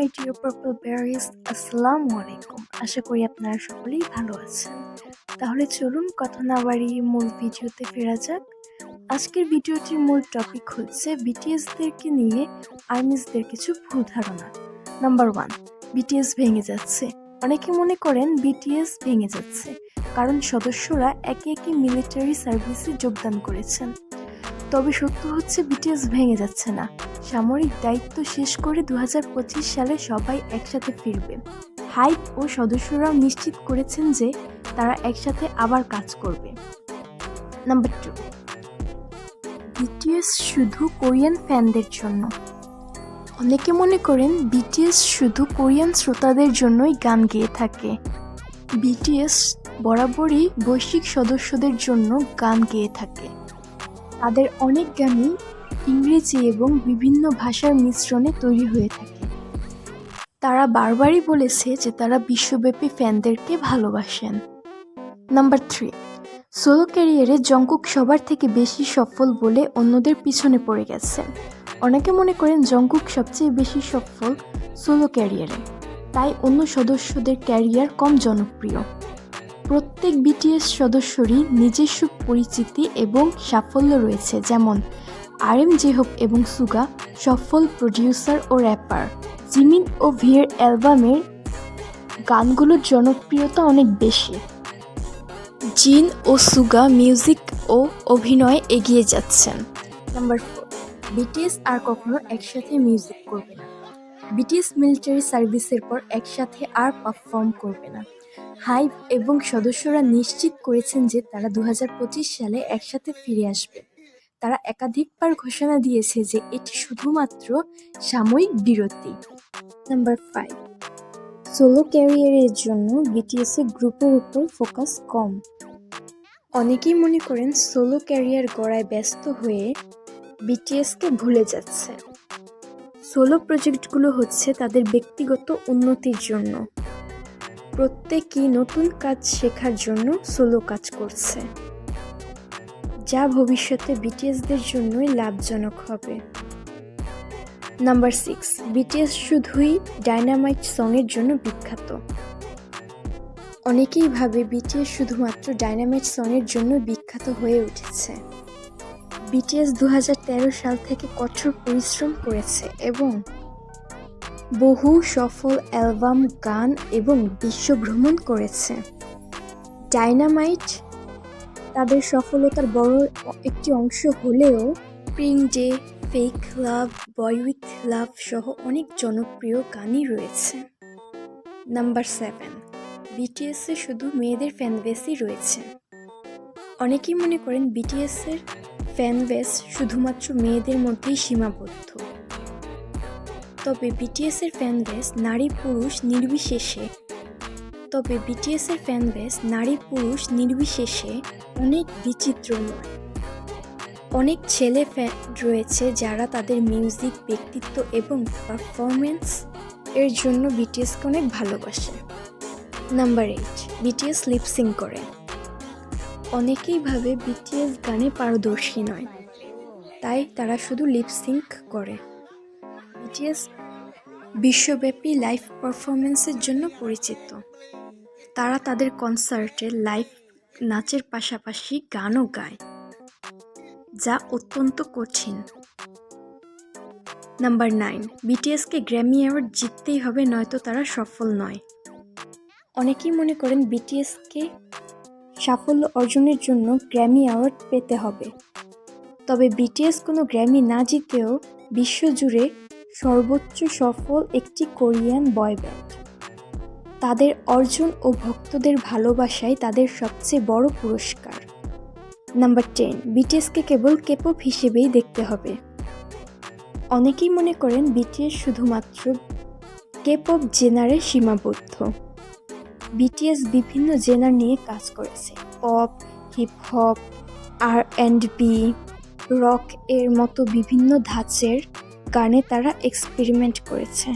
My dear purple বেয়ারিজ আসসালামু আলাইকুম। আশা করি আপনারা সকলেই ভালো আছেন। তাহলে চলুন কথা না বাড়িয়ে মূল ভিডিওতে ফেরা যাক। আজকের ভিডিওটির মূল টপিক হচ্ছে বিটিএসদেরকে নিয়ে আর্মিসদের কিছু ভুল ধারণা। নাম্বার ওয়ান বিটিএস ভেঙে যাচ্ছে। অনেকে মনে করেন বিটিএস ভেঙে যাচ্ছে, কারণ সদস্যরা একে একে মিলিটারি সার্ভিসে যোগদান করেছেন। তবে সত্য হচ্ছে বিটিএস ভেঙে যাচ্ছে না। সামরিক দায়িত্ব শেষ করে দু হাজার পঁচিশ সালে সবাই একসাথে ফিরবে। হাইপ ও সদস্যরাও নিশ্চিত করেছেন যে তারা একসাথে আবার কাজ করবে। Number two. বিটিএস শুধু কোরিয়ান ফ্যানদের জন্য। অনেকে মনে করেন বিটিএস শুধু কোরিয়ান শ্রোতাদের জন্যই গান গেয়ে থাকে। বিটিএস বরাবরই বৈশ্বিক সদস্যদের জন্য গান গেয়ে থাকে। তাদের অনেক গানই ইংরেজি এবং বিভিন্ন ভাষার মিশ্রণে তৈরি হয়ে থাকে। তারা বারবারই বলেছে যে তারা বিশ্বব্যাপী ফ্যানদেরকে ভালোবাসেন। নাম্বার থ্রি, সোলো ক্যারিয়ারে জঙ্কুক সবার থেকে বেশি সফল বলে অন্যদের পিছনে পড়ে গেছে। অনেকে মনে করেন জঙ্কুক সবচেয়ে বেশি সফল সোলো ক্যারিয়ারে। তাই অন্য সদস্যদের ক্যারিয়ার কম জনপ্রিয়। প্রত্যেক বিটিএস সদস্যরই নিজস্ব পরিচিতি এবং সাফল্য রয়েছে, যেমন আর এম জেহব এবং সুগা সফল প্রডিউসার ও র্যাপার জিমিন ও ভিয়ের অ্যালবামের গানগুলোর জনপ্রিয়তা অনেক বেশি। জিন ও সুগা মিউজিক ও অভিনয়ে এগিয়ে যাচ্ছেন। নাম্বার ফোর বিটিএস আর কখনো একসাথে মিউজিক করবে না। বিটিএস মিলিটারি সার্ভিসের পর একসাথে আর পারফর্ম করবে না। হাইভ এবং সদস্যরা নিশ্চিত করেছেন যে তারা দু হাজার পঁচিশ সালে একসাথে ফিরে আসবে। তারা একাধিকবার ঘোষণা দিয়েছে যে এটি শুধুমাত্র সাময়িক বিরতি। Number five. সোলো ক্যারিয়ারের জন্য বিটিএস এর গ্রুপের উপর ফোকাস কম। অনেকেই মনে করেন সোলো ক্যারিয়ার গড়ায় ব্যস্ত হয়ে বিটিএসকে ভুলে যাচ্ছে। সোলো প্রজেক্টগুলো হচ্ছে তাদের ব্যক্তিগত উন্নতির জন্য। প্রত্যেকই নতুন কাজ শেখার জন্য সোলো কাজ করছে, যা ভবিষ্যতে বিটিএসদের জন্যই লাভজনক হবে। নাম্বার সিক্স বিটিএস শুধুই ডাইনামাইট সংয়ের জন্য বিখ্যাত। অনেকেই ভাবে বিটিএস শুধুমাত্র ডাইনামাইট সংয়ের জন্য বিখ্যাত হয়ে উঠেছে। বিটিএস দু হাজার তেরো সাল থেকে কঠোর পরিশ্রম করেছে এবং বহু সফল অ্যালবাম, গান এবং বিশ্ব ভ্রমণ করেছে। ডাইনামাইট তাদের সফলতার বড় একটি অংশ হলেও Spring Day Fake Love Boy With Love সহ অনেক জনপ্রিয় গানই রয়েছে। নাম্বার সেভেন বিটিএসে শুধু মেয়েদের ফ্যান বেসই রয়েছে। অনেকেই মনে করেন বিটিএসের ফ্যান বেস শুধুমাত্র মেয়েদের মধ্যেই সীমাবদ্ধ। তবে বিটিএসের ফ্যান বেস নারী পুরুষ নির্বিশেষে। তবে বিটিএসের ফ্যান বেস নারী পুরুষ নির্বিশেষে অনেক বিচিত্রময় অনেক ছেলে ফ্যান রয়েছে যারা তাদের মিউজিক, ব্যক্তিত্ব এবং পারফরমেন্স এর জন্য বিটিএসকে অনেক ভালোবাসে। নাম্বার এইট, বিটিএস লিপসিং করে। অনেকেই ভাবে বিটিএস গানে পারদর্শী নয়, তাই তারা শুধু লিপসিঙ্ক করে। বিটিএস বিশ্বব্যাপী লাইভ পারফরমেন্সের জন্য পরিচিত। তারা তাদের কনসার্টে লাইভ নাচের পাশাপাশি গানও গায়, যা অত্যন্ত কঠিন। নাম্বার নাইন বিটিএসকে গ্র্যামি অ্যাওয়ার্ড জিততেই হবে, নয়তো তারা সফল নয়। অনেকেই মনে করেন বিটিএসকে সাফল্য অর্জনের জন্য গ্র্যামি অ্যাওয়ার্ড পেতে হবে। তবে বিটিএস কোনো গ্র্যামি না জিতেও বিশ্বজুড়ে সর্বোচ্চ সফল একটি কোরিয়ান বয় ব্যান্ড তাদের অর্জন ও ভক্তদের ভালোবাসাই তাদের সবচেয়ে বড় পুরস্কার। নাম্বার টেন, বিটিএসকে কেবল কেপপ হিসেবেই দেখতে হবে। অনেকেই মনে করেন বিটিএস শুধুমাত্র কেপপ জেনারে সীমাবদ্ধ। বিটিএস বিভিন্ন জেনার নিয়ে কাজ করেছে। Pop hip hop R and B, rock এর মতো বিভিন্ন ধাঁচের গানে তারা এক্সপেরিমেন্ট করেছে।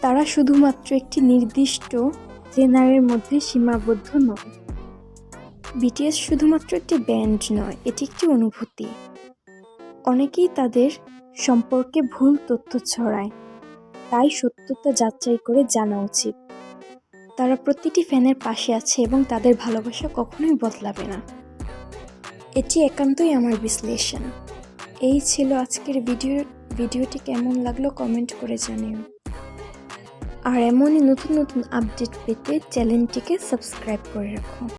তারা শুধুমাত্র একটি নির্দিষ্ট জেনারের মধ্যে সীমাবদ্ধ নয়। বিটিএস শুধুমাত্র একটি ব্যান্ড নয়, এটি একটি অনুভূতি। অনেকেই তাদের সম্পর্কে ভুল তথ্য ছড়ায়, তাই সত্যতা যাচাই করে জানা উচিত। তারা প্রতিটি ফ্যানের পাশে আছে এবং তাদের ভালোবাসা কখনোই বদলাবে না। এটি একান্তই আমার বিশ্লেষণ। এই ছিল আজকের ভিডিও ভিডিওটি কেমন লাগল কমেন্ট করে জানিও। আর এমনই নতুন নতুন আপডেট পেতে চ্যানেলটিকে সাবস্ক্রাইব করে রাখো।